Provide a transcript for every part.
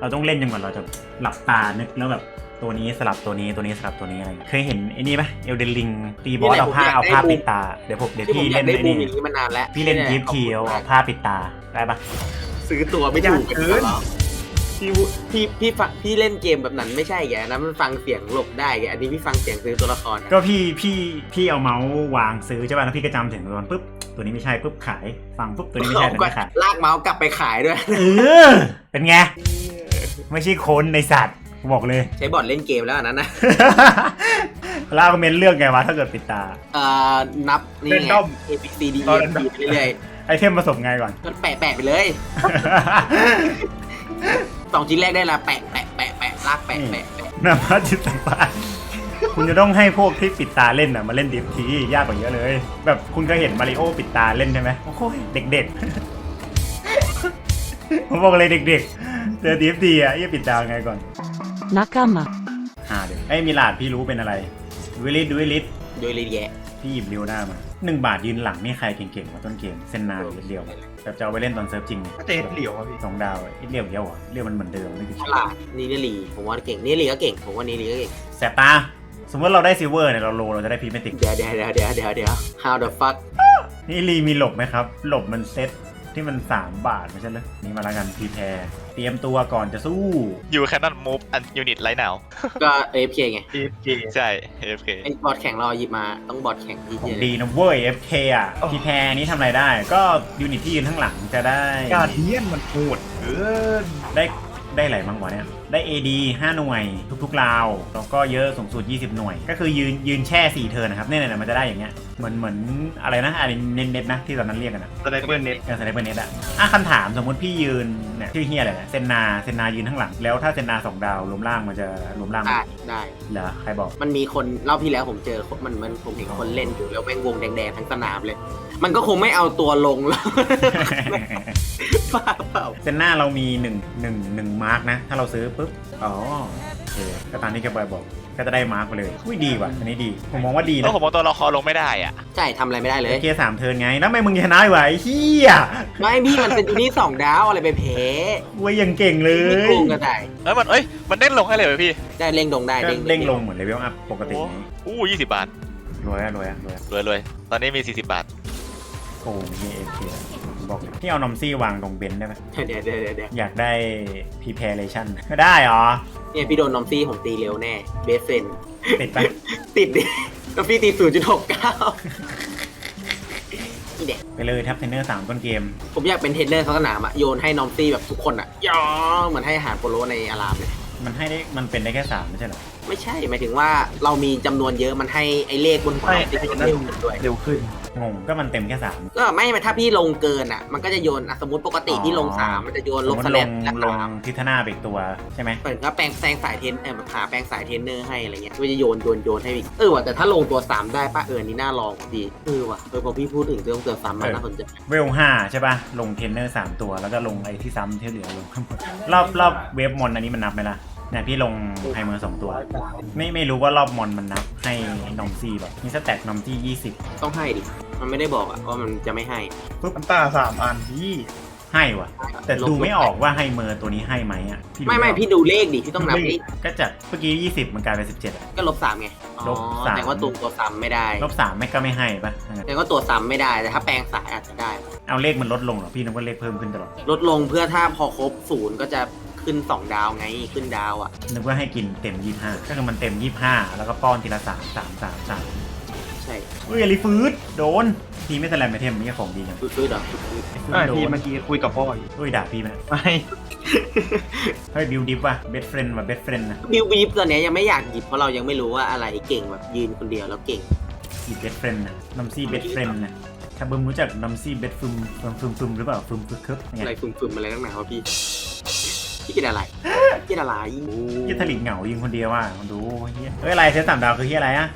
เราต้องเล่นจนกว่าเราจะหลับตานึกแล้วแบบตัวนี้สลับตัวนี้ตัวนี้สลับตัวนี้อะไรอย่างเงี้ยเคยเห็นไอ้นี่ปะเอลเดนลิงตีบอสเอาผ้าเอาผ้าปิดตาเดี๋ยวผมเดี๋ยวที่ผมพี่อยาเล่กนได้ไอ้บูมนี่อย่างนี้มานานแล้วพี่เล่นยิปทีเอาเอาผ้าปิดตาได้ปะซื้อตัวไม่ถูกพี่พี่พี่ฟังพี่เล่นเกมแบบนั้นไม่ใช่แกนะมันฟังเสียงหลบได้แกอันนี้พี่ฟังเสียงซื้อตัวละครอะก็พี่พี่พี่เอาเมาส์วางซื้อใช่ป่ะแล้วพี่ก็จำถึงตัวปุ๊บตัวนี้ไม่ใช่ปุ๊บขายฟังปุ๊บตัวนี้ไม่ใช่ตัวนี้ขายลากเมาส์กลับไปขายด้วยเออเป็นไง ไม่ใช่คนในสัตว์กูบอกเลย ใช้บอร์ดเล่นเกมแล้วอันนั้นนะแล้วเอาเมนเลือกไงวะถ้าเกิดปิดตา เอ่อนับนี่ไง Random A B C D E ตอน F นั้น G ไปเรื่อยไอเทมผสมไงก่อน ๆก็แปะแปะไปเลยสองชิ้นแรกได้ละแปะแปะแปะแปะลากแปะแปะแปะนำพาจิตสัมปานคุณจะต้องให้พวกที่ปิดตาเล่นอะมาเล่นดีฟทียากกว่าเยอะเลย แบบคุณเคยเห็นมาริโอปิดตาเล่นใช่ไหมโอ้ยเด็กๆผมบอกเลยเด็กๆ เจอดีฟทีอะยี่ปิดตาไงก่อน仲間หาเดี๋ยวไอ้ยมีหลาดพี่รู้เป็นอะไรดูวิลิตดูวิลิตโดยเลยแยะพี่หยิบเรียวหน้ามาหนึ่งบาทยืนหลังนี่ใครเก่งๆกว่าต้นเกมเซนนาหรือเรียวแบบจะเอาไปเล่นตอนเซิร์ฟจริงก็จะเห็นเหลียวอะพี่สองดาวไอ้เรียวเดียวอะเรียวมันเหมือนเดิมไม่ติดฉลาดนี่เนลีผมว่าเก่งนี่เนลีก็เก่งผมว่านี่เนลีก็เก่งแสบตา สมมติเราได้ซิลเวอร์เนี่ยเราโลเราจะได้พีเมติกเดี๋ยวเดี๋ยวเดี๋ยวเดี๋ยวเดี๋ยวเดี๋ยว how the fuck นี่ลีมีหลบไหมครับ หลบมันเซ็ต ที่มัน 3 บาทไม่ใช่เหรอนี่มาแล้วกันพีแพรเตรียมตัวก่อนจะสู้ You cannot move an unit right now ก็ AFK ไง AFK ใช่ AFK ไอ้บอร์ดแข่งเราหยิบมาต้องบอร์ดแข่งที่ของเยดีนะเว้ย FK อะอ๋อพีแพรนี้ทำอะไรได้ ก็ยูนิตที่ยืนข้างหลังจะได้ การเดียนมันโหดเกิน ได้ได้อะไรบ้างวะเนี่ย ได้ AD 5 หน่วยทุกๆราวแล้วก็เยอะสูงสุด 20 หน่วย ก็คือยืนยืนแช่ 4 เทิร์นนะครับเนี่ยๆมันจะได้อย่างเงี้ยเหมือนเหมือนอะไรนะอะไรเน็ตเน็ตๆนะที่ตอนนั้นเรียกกันนะสไนเปอร์เน็ตเออสไนเปอร์เน็ตอะอะคำถามสมมุติพี่ยืนเนี่ยชื่อเฮียอะไรนะเซนนาเซนนายืนข้างหลัง แล้วถ้าเซนนาสองดาวรวมล่างมันจะรวมล่างไหมได้ได้เหรอใครบอก มันมีคนรอบที่แล้วผมเจอคนมันมันผมเห็นคนเล่นอยู่แล้วแม่งวงแดงๆทั้งสนามเลย มันก็คงไม่เอาตัวลงแล้วบ้าเปล่าเซนนาเรามีหนึ่งหนึ่งหนึ่งมาร์กนะ ถ้าเราซื้อปุ๊บ อ๋อโอเคก็ตามที่แกบอยบอก ก็จะได้มาร์กไปเลยอุ้ยดีว่ะ อันนี้ดี ผมมองว่าดีแล้นะวผมเอาตัวละครลงไม่ได้อะ ใช่ทำอะไรไม่ได้เลย เกียร์สามเทิร์นไง แล้วทำไมมึงชนะอยู่วะไอ้เฮียไม่พี่มันเป็นยูนี่สองดาวอะไรไปแพ้เว้ยยังเก่งเลไม่ยโกงก็ได้เอ้ยมันเอ้ยมันเด้งลงให้เลยเหรอพี่ได้เร่งดงได้ก็เร่งลงเหมือนเลเวลอัพปกติโอ้นี้อู้ยี่สิบบาทรวยอะรวยอะรวยอะรวยรวยตอนนี้มี 40 บาทโอ้มีเอเค บอกเลยพี่เอานอมซี่วางตรงเบนซ์ได้ไหมเดี๋ยวเดี๋ยวเดี๋ยวเดี๋ยวอยากได้ preparation ก็ได้เหรอ เนี่ยพี่โดนนอมซี่ผมตีเร็วแน่เบสเฟนติดไปติดดิก็พี่ตีศูนย์จุดหกเก้านี่เด็กไปเลยทับเทนเนอร์สามต้นเกม ผมอยากเป็นเทรนเนอร์ทั้งสนามอะโยนให้นอมซี่แบบทุกคนอะยอเหมือนให้อาหารโปโลในอารามเลย มันให้ได้มันเป็นได้แค่สามไม่ใช่เหรอ ไม่ใช่หมายถึงว่าเรามีจำนวนเยอะมันให้ไอ้เลขบนหัวใช่เราที่ไอ้มันนั่นเร็วขึ้นด้วย เร็วขึ้น งงก็มันเต็มแค่สามก็ไม่ถ้าพี่ลงเกินอะมันก็จะโยนอะสมมติปกติที่ลงสามมันจะโยนสลมงมสติแลลนงและลงสามทิศนาไปอีกตัวใช่ไหมเหมือนก็แปลงแปลงสายเทรนเออแบบหาแปลงสายเทรนเนอร์ให้อะไรเงี้ยก็จะโยนโยนโยนให้อีกเออว่ะแต่ถ้าลงตัวสามได้ปะเออนี่น่าลองดีเออว่ะเออพอพี่พูดถึงเรื่องตัวสามมันน่าสนใจเวลห้าใช่ป่ะลงเทรนเนอร์สามตัวแล้วก็ลงไอ้ที่ซ้ำที่เหลือลงข้างบนรอบรอบเวฟมอนอันนี้มันนับไหมล่ะ เนี่ยพี่ลงไฮเมอร์สองตัว ไม่ไม่รู้ว่ารอบมอนมันนับให้นอมซี่แบบมีสแต็กนอมซี่ยี่สิบต้องให้ดิ มันไม่ได้บอกอะว่ามันจะไม่ให้น้ำตาสามอันพี่ให้ว่ะ แต่ดูไม่ออกว่าให้เมอร์ตัวนี้ให้ไหมอะดูไม่ไม่ออกพี่ดูเลขดิพี่ต้องนับดิก็จากเมื่อกี้20มันกลายเป็น17อะก็ลบสามไงอ๋อลบสามแต่ว่าตัวตัวซ้ำไม่ได้ลบสามไม่ก็ไม่ให้ปะแต่ว่าตัวซ้ำไม่ได้แต่ถ้าแปลงสายอาจจะได้ เอาเลขมันลดลงเหรอพี่นึกว่าเลขเพิ่มขึ้นตลอดลดลงเพื่อถ้าพอครบศูนย์ก็จะ ขึ้นสองดาวไงขึ้นดาวอะนึกว่าให้กินเต็ม25ก็คือมันเต็ม25แล้วก็ป้อนทีละ3 3 3 3ใช่อุ้ยอลิฟืดโดนทีไม่แสลมไอเทมไม่ใช่ของดีจังซื้อๆเหรอไอ้ฟืดอ่าโดพี่นเมื่อกี้คุยกับพ่ออยู่อุ้ยด่าพี่ไหมไม่ เฮ้ยบิวดิฟว่ะเบสเฟรนด์ว่ะเบสเฟรนด์นะบิวบีฟตอนเนี้ยยังไม่อยากหยิบเพราะเรายังไม่รู้ว่าอะไรเก่งแบบยืนคนเดียวแล้วเก่ง อีเบสเฟรนด์นะนัมซี่เบสเฟรนด์นะถ้าบึมรู้จักนัมซี่เบสฟึมฟึมฟึมฟึมหรือเปล่าฟึมฟึมคึบไงอะไรฟึมๆอะไรตั้งนานวะพี่ พี่กินอะไรกินอะไรยี่ทะลิงเหงายิงคนเดียวว่ะมันดูเฮียเฮ้ยอะไรเซตสามดาวคือเฮียอะไรอะ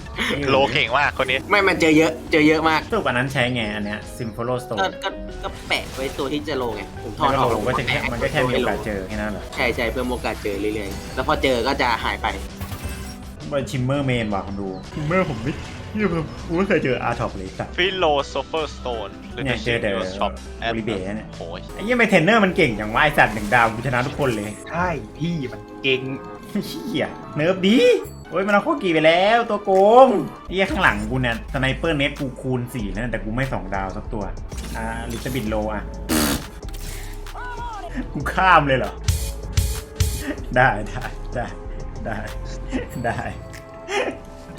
โลเก่งมากคนนี้ ไม่มันเจอเยอะ เจอเยอะมากสรุปอันนั้นใช้ไงอันเนี้ยซิมโฟโลสโตนก็ก็ก็แปะไว้ตัวที่จะโลไงผมถอแล้ดวอก็อกลงก็จะแค่มันก็แค่มีโอกาสเจอแค่นั้นเหรอใช่ใช่เพื่อโอกาสเจอเรื่อยๆ แล้วพอเจอก็จะหายไปบอลชิมเมอร์เมนว่ะคนดูชิมเมอร์ผมไม่ นี่ผมกูไม่เคยเจออาร์ท็อปเลยสัตว์ ฟิโลโซเฟอร์สโตนเนี่ยเจอแต่ช็อปแอโอลิเบะเนี่ย โอ้ยไอ้เหี้ยังไม่เทรนเนอร์มันเก่งอย่างว่าไอสัตว์หนึ่งดาวกูชนะทุกคนเลยใช่พี่มันเก่งเฮียเนิร์ฟดี โอ้ยมันเอาข้อกี่ไปแล้วตัวโกงเฮียข้างหลังกูเนี่ยสไนเปอร์เน็ตกูคูณ4แล้วแต่กูไม่สองดาวสักตัว อ่าลิตบิดโลอะ กูข้ามเลยเหรอ ได้ได้ได้ได้ได้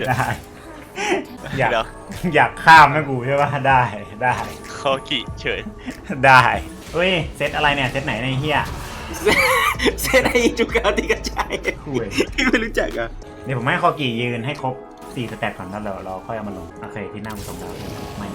ได้ อยากเดี๋ยวอยากข้ามนะกูใช่ปะได้ได้ คอกิเฉยได้เฮ้ยเซตอะไรเนี่ยเซตไหนในยเฮียเซนไอจุกาที่กระจายคุยพี่ไม่รู้จักอะเดี๋ยวผมให้คอกี่ยืนให้ครบ4สแตทก่อนแล้วเราเราค่อยเอามาลงโอเคที่นั่งสองดาวไม่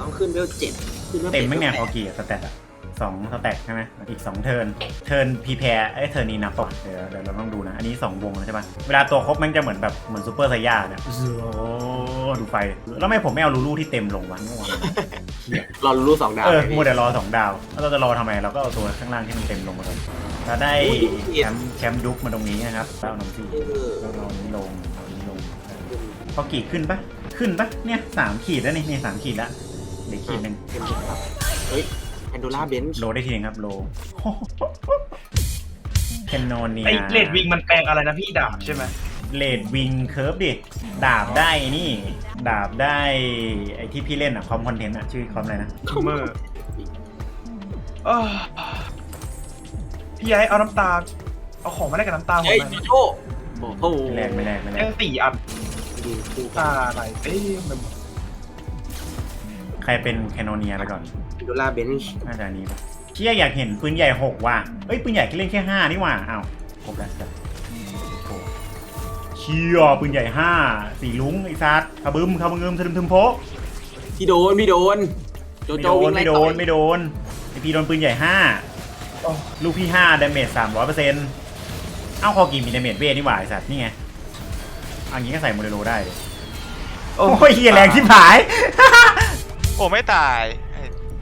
ต้องขึ้นเวลเจ็ดขึ้นวลเต็มไหมเนี่ยจ็ดคอกี่สแตทอะ สองสแตทใช่ไหมอีกสองเทิร์นเทิร์นพีแพร์ไอ้ยเทิร์นนี้นับป่ะเดี๋ยวเดี๋ยวเราต้องดูนะ อันนี้สองวงแล้วใช่ปะเวลาตัวครบมันจะเหมือนแบบเหมือนซูเปอร์ไซย่าเนี่ยโอ้ดูไฟแล้วทำไม่ผมไม่เอาลูลูที่เต็มลงวะง่วงเหี้ยรอรู้สองดาวเออไหมมัวพี่แต่รอสองดาวแล้วเราจะรอทำไมเราก็เอาตัวข้างล่างที่มันเต็มลงมาก่อนเราได้อุ้ยแชมป์แชมป์ดุกมาตรงนี้นะครับแล้วเอาน้ำซีเออเราเอานี้ลงเอานี้ลงพอกี่ขึ้นปะขึ้นปะเนี่ยสามขีดแล้วนี่นี่สามขีดแล้วเดี๋ยวขีดหนึ่งเต็มครับเฮ้ย แอนโดล่าเบนช์โลได้ทีหนึงครับโลเคนโนเนียไอเลดวิงมันแปลงอะไรนะพี่ดาบใช่ไหมเลดวิงเคิร์ฟดิ ดาบได้นี่ ดาบได้ไอที่พี่เล่นอะคอมคอนเทนต์อะชื่อคอมอะไรนะเมอร์เอ้อพี่ไอ้เอาน้ำตา เอาของมาได้กับน้ำตาหมดเฮ้ยเลยโจโอ้โหไม่แรกไม่แรกไม่แรแค่กสี่อันยืนคู่กัตานไหลเต็มไปหมดใครเป็นแคนโนเนียไปก่อนแอนโดล่าเบนช์น่าจะอันนี้ปะเชี่ยอยากเห็นปืนใหญ่หกว่ะเอ้ยปืนใหญ่เล่นแค่ห้านี่หว่าอ้าวครบแล้วจ้ะโอ้เชี่ยปืนใหญ่ห้าสีลุงไอ้ซัดขบึมขบึมทึมทึมโพกพี่โดนพี่โดน โจไม่โจโดวิ่นงไล่ไม่โดต่อนยไม่โดนไอพีโดนปืนใหญ่ห้าโอ้ ลูกพี่ห้าดาเมจสามร้อยเปอร์เซ็นต์เอ้าคอกีมีดาเมจเวทนี่หว่าไอสัตว์นี่ไงเอันนี้ก็ใส่โมเดโลได้เลยโอ้โอ้ยเฮียแรงที่ผาย โอ้ไม่ตาย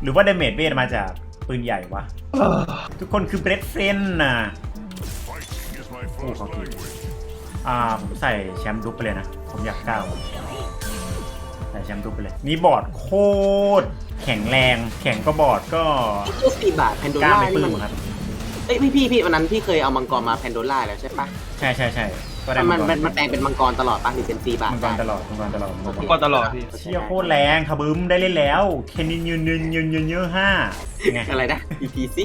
หรือว่าดาเมจเวทมาจากปืนใหญ่วะเออทุกคนคือเบรดเฟรนน่ะโอ้เขากีอ่าผมใส่แชมป์ดุ๊กไปเลยนะ ผมอยากก้าวใส่แชมป์ดุ๊กไปเลย นี่บอร์ดโคตรแข็งแรง แข็งก็บอร์ดก็โจสี่บาทแพนโดกล้าล่าไม่ปนี่ลื้มัมนครับ เอ้ยพี่พี่พี่วันนั้นพี่เคยเอามังกรมาแพนโดล่าแล้วใช่ปะ ใช่ใช่ใช่ ก็ได้มันมัมันงกรมันแปลงเป็นมังกรตลอดปะหรือเป็นสี่บาทมังกรตลอดมังกรตลอดมังกรตลอดก็ตลอดพี่เชี่ยโคตรแรงขบึ้มได้เล่นแล้ว เคนยืนยืนยืนยืนยืนเยอะห้าไงอะไรนะ EP ซิ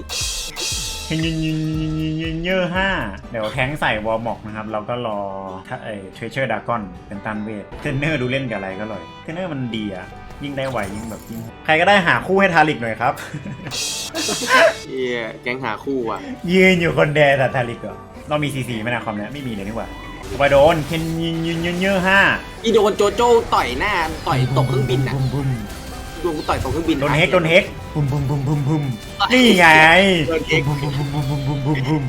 เคนยืนยืนยืนยืนยืนเยอะห้าเดี๋ยวแทงใส่วอลม็อกนะครับเราก็รอถ้าไอ้เทรเชอร์ดากอนเป็นตันเวทเทรนเนอร์ดูเล่นกับอะไรก็อร่อยเทรนเนอร์มันดีอะยิ่งได้ไหวยิ่งแบบยิ่งใครก็ได้หาคู่ให้ทาริกหน่อยครับเฮียแก๊งหาคู่อะยืนอยู่คนเดียวแต่ทาริกเหรอเรามีซีซีไหมนะคอมเนี้ยไม่มีเลยนี่หว่า ไปโดนเคนยินยิงยิงเยอะห้าอีโดนโจโจ้ต่อยหน้าต่อยตกเครื่องบินนะบุมโดนกูต่อยตกเครื่องบินโดนเฮกโดนเฮกบุมบุมบุมบุมบุมนี่ไงโดนเฮกบุ้มบุ้มบุมบุมบุมบุมบุม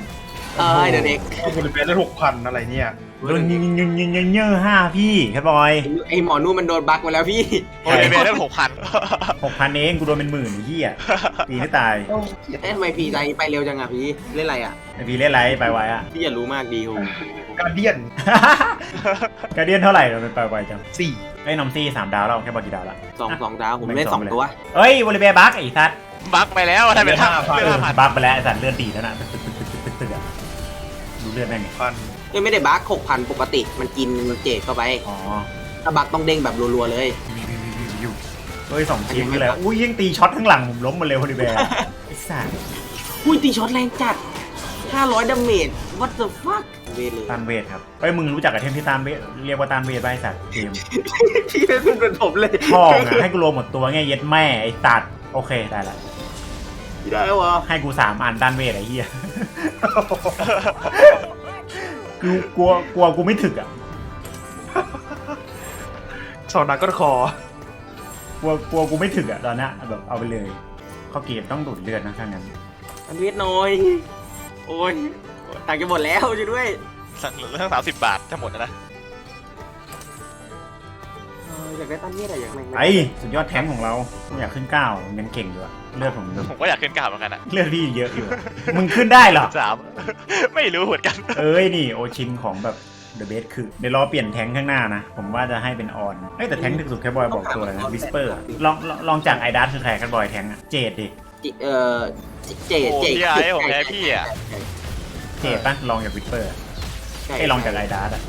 เอ้โดนเฮก คุณเป็นได้หกพันอะไรเนี่ย โดนยิงยิงยิงยิงยิงเยอะห้าพี่แค่บอยไอหมอนู่นมันโดนบั๊กมาแล้วพี่โอ้ยเบลได้หกพันหกพันเองกูโดนเป็นหมื่นไอ้เหี้ยปีไม่ตายโอ้เอ๊ะทำไมพี่ใจไปเร็วจังอะพี่เล่นอะไรอะไอพี่เล่นไรไปไวอะพี่อย่ารู้มากดีโหการเดียนการเดียนเท่าไหร่เราไปไวจังสี่ไอ้นอมซี่สามดาวแล้วแค่บอลกี่ดาวละสองสองดาวผมเล่นสองตัวเอ้ยวอลเลย์บอลบักไอ้สัตว์บักไปแล้วถ้าเป็นเป็นห้าพันบักไปแล้วไอ้สัตว์เลือดดีแล้วนะ ดูเลือดแม่งดิพันเอ้ยไม่ได้บั๊กหกพันปกติ มันกินเจดเข้าไป อ๋อถ้าบั๊กต้องเด้งแบบรัวๆเลยเฮ้ยสองชิ้นคืออะไรวะอุ้ยยังตีช็อตข้างหลังผมล้มหมดเลยวอลเลย์บอลไอ้สัตว์อุ้ยตีช็อตแรงจัด 500ดาเมจ what the fuck เวทเลยตานเวทครับเอ้ยมึงรู้จักกับเทมที่ตานเวทเรียกว่าตานเวทป่ะไอ้สัตว์เกมพี่เป็นเป็นผมเลยพ่อไงให้กูรวมหมดตัวไงเย็ดแม่ไอ้ตัดโอเคได้ละ พี่ได้วะให้กูสามอันด้านเวทไอ้เหี้ยกูกลัวกลัวกูไม่ถึกอะสองนัดก็คอกลัวกลัวกูไม่ถึกอะตอนเนี้ยแบบเอาไปเลยข้อเกมต้องดูดเลือดนะถ้างั้นอันเวทน้อย โอ้ยตังค์จะหมดแล้วช่วยด้วยเรื่องสามสิบบาทจะหมดแล้วนะเอออยากได้ตันเวทอะอยากไหนไอ้สุดยอดแท้งของเราผมอยากขึ้นเก้ายังเก่งอยู่อะเลือดผมผมก็อยากขึ้นกราบเหมือนกันอะเลือดพี่เยอะอยู่อะมึงขึ้นได้เหรอ สาม ไม่รู้เหมือนกัน เอ้ยนี่โอชินของแบบเดอะเบสคือเดี๋ยวรอเปลี่ยนแทงค์ข้างหน้านะ ผมว่าจะให้เป็นออนเอ้ยแต่แทงค์ถึกสุดแค่บอยบอกตัวอะไรนะวิสเปอร์ลองลองลองจากไอดัสคือใครกันบอยแทงค์อะเจดดิจิเออเจโอ้เจพี่ไอ้ผมแพ้พี่อะเจดปะลองจากวิสเปอร์ไอ้ยลองจากไอดัสอะ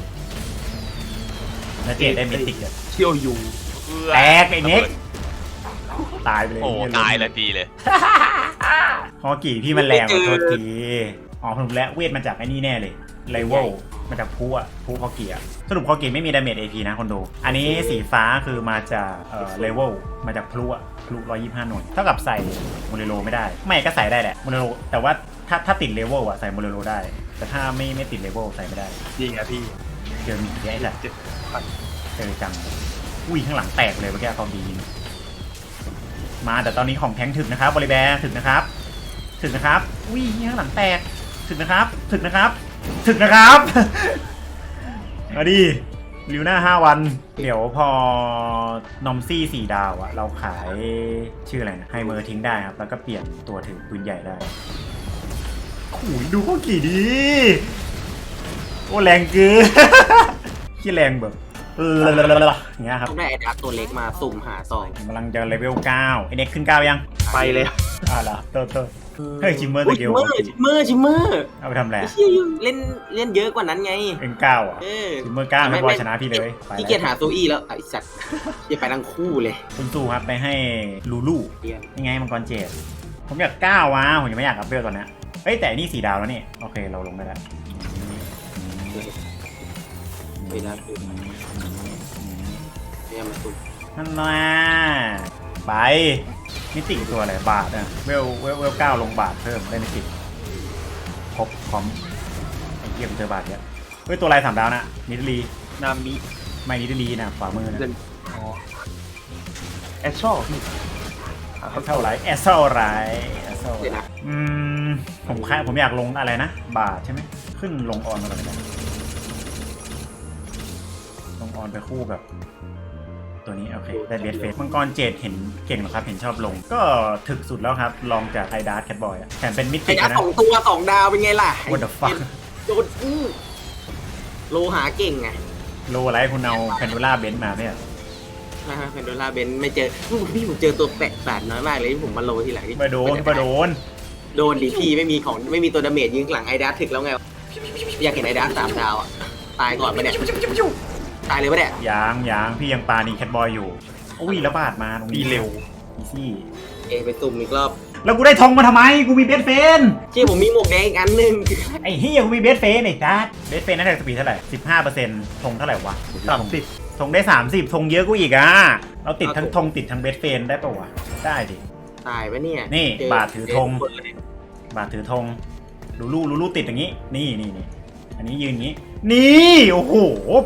แล้วเจดได้มิติกอะ เที่ยวยูแตกไอ้เน็กตายไปเลยโอ้ตายเลยดีเลยฮอกี่พี่มันแรงกว่าโทษทีอ๋อผมรู้แล้วเวทมาจากไอ้นี่แน่เลยไลเวลมาจากพูอะพูฮอกี่อะสรุปฮอกี่ไม่มีดาเมจเอพีนะคนดู อันนี้สีฟ้าคือมาจากเอ่อเลเวลมาจากพลุอะพลุร้อยยี่ห้าหน่วย เท่ากับใส่โมเรโลไม่ได้ ไม่ก็ใส่ได้แหละโมเรโลแต่ว่าถ้าถ้าติดเลเวลอะใส่โมเรโลได้ แต่ถ้าไม่ไม่ติดเลเวลใส่ไม่ได้จริงอะพี่เจอมีแย่แหละเจ็ดพัน เจอจัง อุ้ยข้างหลังแตกเลยเมื่อกี้ตอนดีมาแต่ตอนนี้ของแทงถึกนะครับบริแบร์ถึกนะครับ ถึกนะครับ อุ้ยข้างหลังแตก ถึกนะครับ ถึกนะครับ ถึกนะครับมาดิลิวหน้าห้าวัน เดี๋ยวพอนอมซี่สี่ดาวอะเราขายชื่ออะไรนะไฮเมอร์ทิ้งได้ครับ แล้วก็เปลี่ยนตัวถือปืนใหญ่ได้ขุยดูเขากี่ดี โอ้แรงเกินขี้แรงแบบ อออย่างเงี้ยครับต้องได้ไอ้ดักตัวเล็กมาสุ่มหาซองผมกำลังจะเลเวล9ไอเน็กขึ้น 9 ยังไปเลยอ่าละโทษโทษเฮ้ยจิมเมอร์ตะเกียวชิมเมอร์ชิมเมอร์ชิมเมอร์เอาไปทำอะไรไอ้เชี่ยยูเล่นเล่นเยอะกว่านั้นไงเป็นเก้าอะเออจิมเมอร์เก้าไม่บอยชนะพี่เลยไปพี่เกียรแล้วหาโซอี้แล้วไอ้สัตว์อย่าไปทั้งคู่เลยคุณสู้ครับไปให้ลูลูเดี๋ยวยังไงมังกรเจดผมอยากก้าววะผมยังไม่อยากอัพเวลตอนเนี้ยเฮ้ยแต่อันนี่สี่ดาวแล้วนี่โอเคเราลงได้แล้วเวลาคือ เรียกมาสุ่มนั่นน่ะไป มิติตัวอะไรบาทอะเวลเวลเวลเก้าลงบาทเพิ่มได้มิติครบพร้อมไอ้เหี้ยมนเจอบาทเยอะเฮ้ยตัวลายสามดาวนะนิดลีนามิไม่นิดลีนะขวามือนะเดนอ๋อแอชชอลพี่เท่าไหรแอสเซลไรแอสเซลเดี๋ยวนะอืมผมค่าผมอยากลงอะไรนะ บาทใช่ไหมขึ้นลงออนมาก่อนเลยนะลงออนไปคู่กับ ตัวนี้โอเคได้เบสเฟสมังกรเจดเห็นเก่งเหรอครับ เห็นชอบลง ก็ถึกสุดแล้วครับ ลองจากไอดาร์ดแคทบอยแถมเป็นมิไอ้ติดักนะสองตัวสองดาวเป็นไงล่ะ What the fuck โดนอื้อโลหาเก่งไงโลอะไรคุณเอาแพนดูล่าเบนมาเนี่ยนะฮะเป็นโดล่าเบนไม่เจออู้พี่ผมเจอตัวแปลกแปลกน้อยมากเลยที่ผมมาโลทีหลังที่มาโดนมาโดน โดนดิพี่ไม่มีของไม่มีตัวดาเมจยิงหลังไอดัสถึกแล้วไงอยากเห็นไอดัสสามดาวอะตายก่อนปะเนี่ย ตายเลยปะเนี่ยยางยางพี่ยังปานีแคทบอยอยู่อุ้ยแล้วบาทมาตรงปีนี้เร็วอีซี่เอไปซุ่มอีกรอบแล้วกูได้ทองมาทำไมกูมีเบสเฟนเชี่ยผมมีหมวกแดงอีกอันหนึงไอ้เฮียกูมีเบสเฟนไอ้จัดเบสเฟนนั่นแหละสปีดเท่าไหร่สิบห้าเปอร์เซ็นต์ทงเท่าไหร่วะสามสิบทงได้สามสิบทงเยอะกูอีกอะเราติดทั้งทงติดทั้งเบสเฟนได้ปะวะได้ดิ ตายปะเนี่ยนี่เจอบาทถือธงบาทถือธงลูลูลูลูติดอย่างนี้ นี่นี่นี่อันนี้ยืนอย่างนี้ นี่ โอ้โห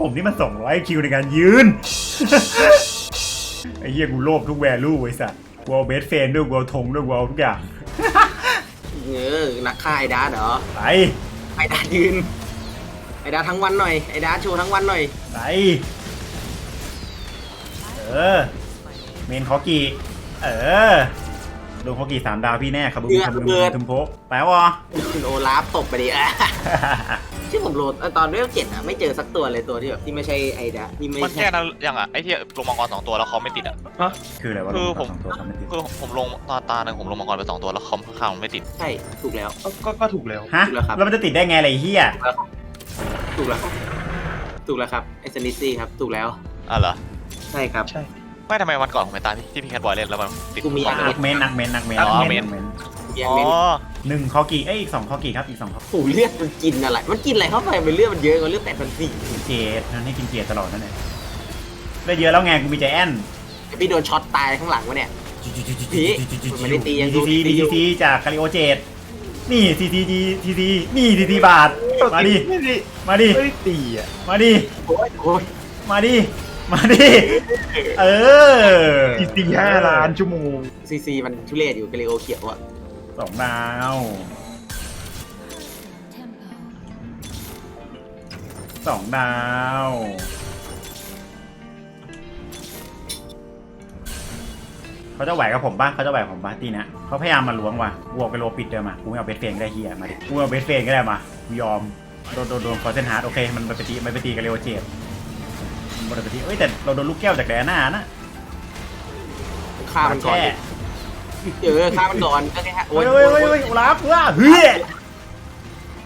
ผมนี่มันสองร้อยคิวในการยืน ไอ้เหี้ยกูโลภทุกแวลูไอ้สัสกูเอาเบสเฟนด้วยกูเอาธงด้วยกูเอาทุกอย่าง เออนักฆ่าไอดัสเหรอ ไป ไอดัสยืน ไอดัสทั้งวันหน่อย ไอดัสโชว์ทั้งวันหน่อย ไป เออ เมนคอกีเออลงคอกีสามดาวพี่แน่ครับบุ้มครับบุ้มทุมโพไปวะคุณโอลาฟตบไปดิอะ ที่ผมโหลดเอ่อตอนเวลเจ็ดอะไม่เจอสักตัวเลยตัวที่แบบที่ไม่ใช่ไอดัสที่ไม่มันใช่แค่นั้นยังอะไอ้ที่ลงมังกรสองตัวแล้วคอมไม่ติดอะ คืออะไรวะคือผมลงสองตัวทำไม่ติดคือผมลงตาตาหนึ่งผมลงมังกรไปสองตัวแล้วคอมข้างๆมันไม่ติด ใช่ถูกแล้ว ก็ก็ก็ถูกแล้ว ฮะถูกแล้วครับ แล้วมันจะติดได้ไงอะไรเฮียถูกแล้วครับถูกแล้วครับไอสนิซี่ครับถูกแล้วอะเหรอ ใช่ครับ ใช่ ไม่ทำไมวันก่อนผมไปตามที่ที่พี่แคทบอยเล่นแล้วมันติดกูมีสองอะนักเมนนักเมนนักเมนอ๋อนักเมเมนนเบียร์อ๋เมนอ หนึ่งคอกีเอ้ยอีกสองคอกีครับอีกสองคอผูเลือดมันกินอะไรมันกินอะไรเข้าไปมันเลือดมันเยอะกว่าเลือดแปดพันสี่เจดนั่นให้กินเจดตลอดนั่นแหละได้เยอะแล้วไงกูมีใจแอนพี่โดนช็อตตายข้างหลังวะเนี่ยพี่มันไม่ได้ตียังดูดีตีซีอยู่ดี ซีจากคาริโอเจดนี่ซีซีดีทีซีนี่ทีซีบาทมาดิไม่ได้มาดิไม่ได้ตีอะมาดิโอ้ยโอ้ยมาดิมาดิเออ ตีตีห้าล้านชั่วโมงซีซีมันทุเรศอยู่กาลิโอเขียวอะ สองดาว สองดาว เขาจะไหวกับผมปะเขาจะไหวกับผมปะตีนะเขาพยายามมาล้วงว่ะกูเอาไปโลปิดเดิมอะกูไม่เอาเบสเฟนก็ได้เฮียมาดิกูเอาเบสเฟนก็ได้มายอมโดนโดนโดนคอเซนฮาร์ดโอเคมันไปตีมันไปตีกับเรโอเจดมันไปตีเอ้ยแต่เราโดนลูกแก้วจากแดนหน้านะฆ่ามันก่อน เออฆ่ามันก่อนก็แค่โอ้โอ้ยยโอ้ยโอ้ยโอ้ยโอลาฟว้าเฮ้ย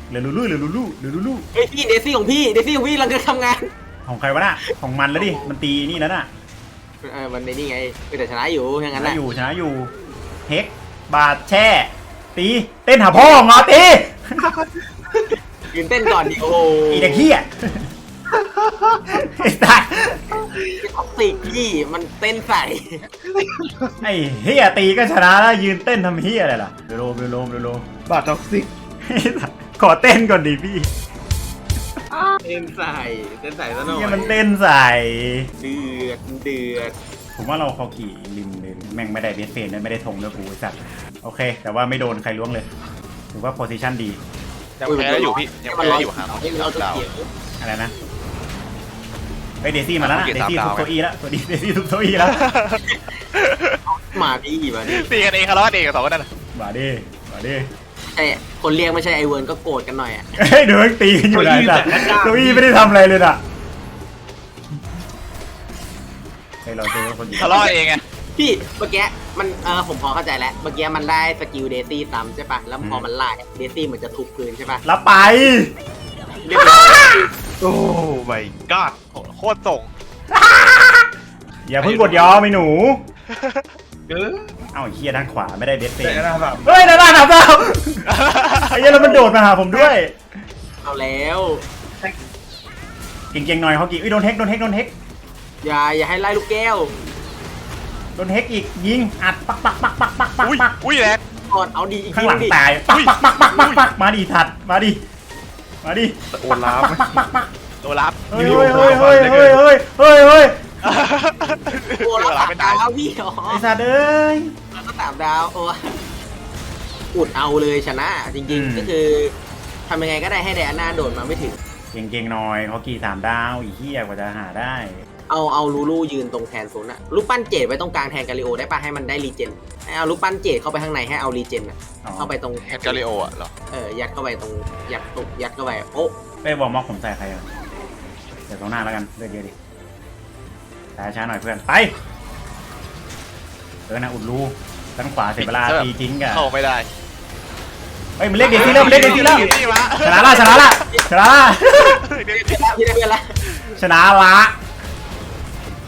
เหลือลูลูเหลือลูลูเหลือลูลูเฮ้ยพี่เดซี่ของพี่เดซี่ของพี่กำลังจะทำงานของใครวะน่ะของมันแล้วดิมันตีนี่แล้วน่ะเออมันในนี่ไงเออแต่ชนะอยู่อย่างชนั้นแหนะละอยู่ชนะอยู่เฮกบาดแช่ ตีเต้นหาพ่อเหงอตียืนเต้นก่อนดิโอ้โหอีเด็กเฮียไอ้สัส ท็อกซิกพี่มันเต้นใส่ไอ้เฮียตีก็ชนะแล้วยืนเต้นทำเฮียอะไรล่ะเร็วๆเร็วๆเร็วบาดท็อกซิกๆไอ้สัสขอเต้นก่อนดิพี่เต้นใส่เต้นใส่ซะหน่อยเฮียมันเต้นใส่ เดือดเดือดผมว่าเราเขาขี่ริมเลยแม่งไม่ได้เบสเฟนด้วยไม่ได้ธงด้วยกูไอ้สัสโอเค แต่ว่าไม่โดนใครล้วงเลยถือว่าโพซิชันดียังแพ้ได้อยู่พี่ยังแพ้ได้อยู่ห่างให้มันเราจะดาวเขียวอะไรนะ ไปเดซี่มาแล้วนะเกียเดร์ซี่สามทุบดาวโซอี้แล้วตัวดีเดซี่ทุบโซอี้แล้วมาพี่มาดิตีกันเองคารวะเองกับสองคนนั้นน่ะมาดิมาดิไอ้คนเรียกไม่ใช่ไอเวิร์นก็โกรธกันหน่อยอะเฮ้ยเดี๋ยวแม่งตีกันอยู่ไหนสัตว์โซอี้ไม่ได้ทำอะไรเลยน่ะเฮ้ยเราเจอคนอยู่ทะเลาะเองไงพี่เมื่อกี้มันเออผมพอเข้าใจแล้วเมื่อกี้มันได้สกิลเดซี่ซ้ำใช่ปะแล้วพอมันไล่เดซี่เหมือนจะทุบพื้นใช่ปะรับไปเรียบร้อย โอ้ไม่กอดโคตรส่งอย่าเพิ่งกดยอมไอ้หนูเออเอ้าไอ้เฮียด้านขวาไม่ได้เดสเฟแต่นนะครับเฮ้ยด้านหน้าทำแล้วไอ้เหี้ยแล้วมันโดดมาหาผมด้วย เอาแล้วเก่งๆหน่อยเขากี่อุ้ยโดนเฮกโดนเฮกโดนเฮกอย่าอย่าให้ไล่ลูกแก้วโดนเฮกอีกยิงอัดปักปักปักปักปักปักอุ้ยปักอุ้ยแรงก่อนเอาดีอีกข้าทีงหลังดิตายปักปักปักปักปักปักมาดิถัดมาดิ มาดิโอลาฟปักปักปักปักโดนรับเฮ้ยเฮ้ยเฮ้ยเฮ้ยเฮ้ยเฮ้ยเฮ้ยเฮ้ยโอ้แล้วสามไม่ดาได้วพี่อ๋อไอ้สัตว์เอ้ย แล้วก็สามดาวโอ้อุดเอาเลยชนะ จริงอืม ๆ ก็คือทำยังไงก็ได้ให้ไดอาน่าโดดมาไม่ถึง เก่งๆหน่อยเขากี่สามดาวอีเหี้ยกว่าจะหาได้ เอาเอาลูลูยืนตรงแทนโซนอะรูปปั้นเจดไว้ตรงกลางแทนกาลิโอได้ปะให้มันได้รีเจนให้เอารูปปั้นเจดเข้าไปข้างในให้เอารีเจนอะอ๋อเข้าไปตรงเฮดกาลิโออะเหรอ เออยัดเข้าไปตรงยัดตุกยัดเข้าไปโอ้ไปวอร์มอกผมใส่ใครอะเดี๋ยวตรงหน้าแล้วกันเลือกเยอะดิช้าช้าๆหน่อยเพื่อนไปเออนะอุดรูด้านขวาเสียเวลาตีจริงกะเข้าไม่ได้เฮ้ยมันเล่นเดซี่แล้วมันเล่นเดซี่แล้วนี่วะชนะละชนะละชนะละพี่ได้เพื่อนละชนะละเ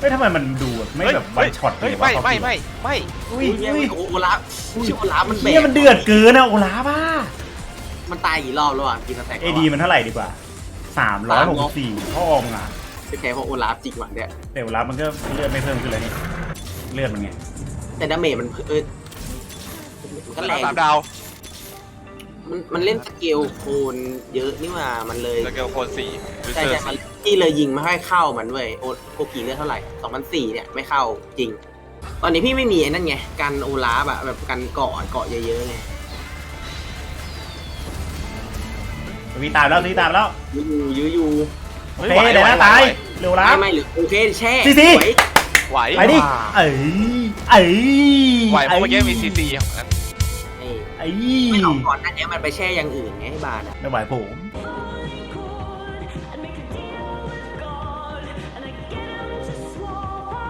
ฮ้ยทำไมมันดูแบบไม่แบบวันช็อตเลเฮ้ยยวะไม่ไม่ไม่ไม่อุ้ยอุ้ยอุ้ยโอ้โหลาฟชื่อโอลาฟมันแบเฮียกมันเดือดเกินนะโอลาบ้ามันตายกี่รอบแล้วอะกินสแต็กเอดีมันเท่าไหร่ดีกว่าสามร้อยหกสิบสี่พ่อมึงอะแค่เพราะโอลาฟจริงว่ะเนี่ยแต่โอลามันก็เลือดไม่เพิ่มขึ้นเลยนี่เลือดมันไงแต่ดาเมจมันเออมันก็แรงสามดาว มันมันเล่นสเกลโคนเยอะนี่หว่ามันเลยแล้วก็โคนสี่วิเซใช่อใช่ร์มันที่เลยยิงไม่ค่อยเข้ามันเว้ยโอโคกีเลือดเท่าไหร่สองพันสี่เนี่ยไม่เข้าจริง ตอนนี้พี่ไม่มีไอ้นั่นไงกันโอลาฟอะแบบกันเกาะเกาะเยอะๆไงวีตามแล้ววีตามแล้วยื้ออยู่ยื้ออยู่โอเคเดี๋ยวนะตายเร็วล้าไม่ไม่หรือโอเคแช่ซีซี สวยไหวไปดิเอ้ยเอ้ยไหวเพราะเมื่อกี้มีซีซีของนั้นเอ้ย ไอ้ ไม่เอาก่อนหนั้นเนี้ยมันไปแช่อย่างอื่นไงให้บาร์อะไม่ไหวผมเ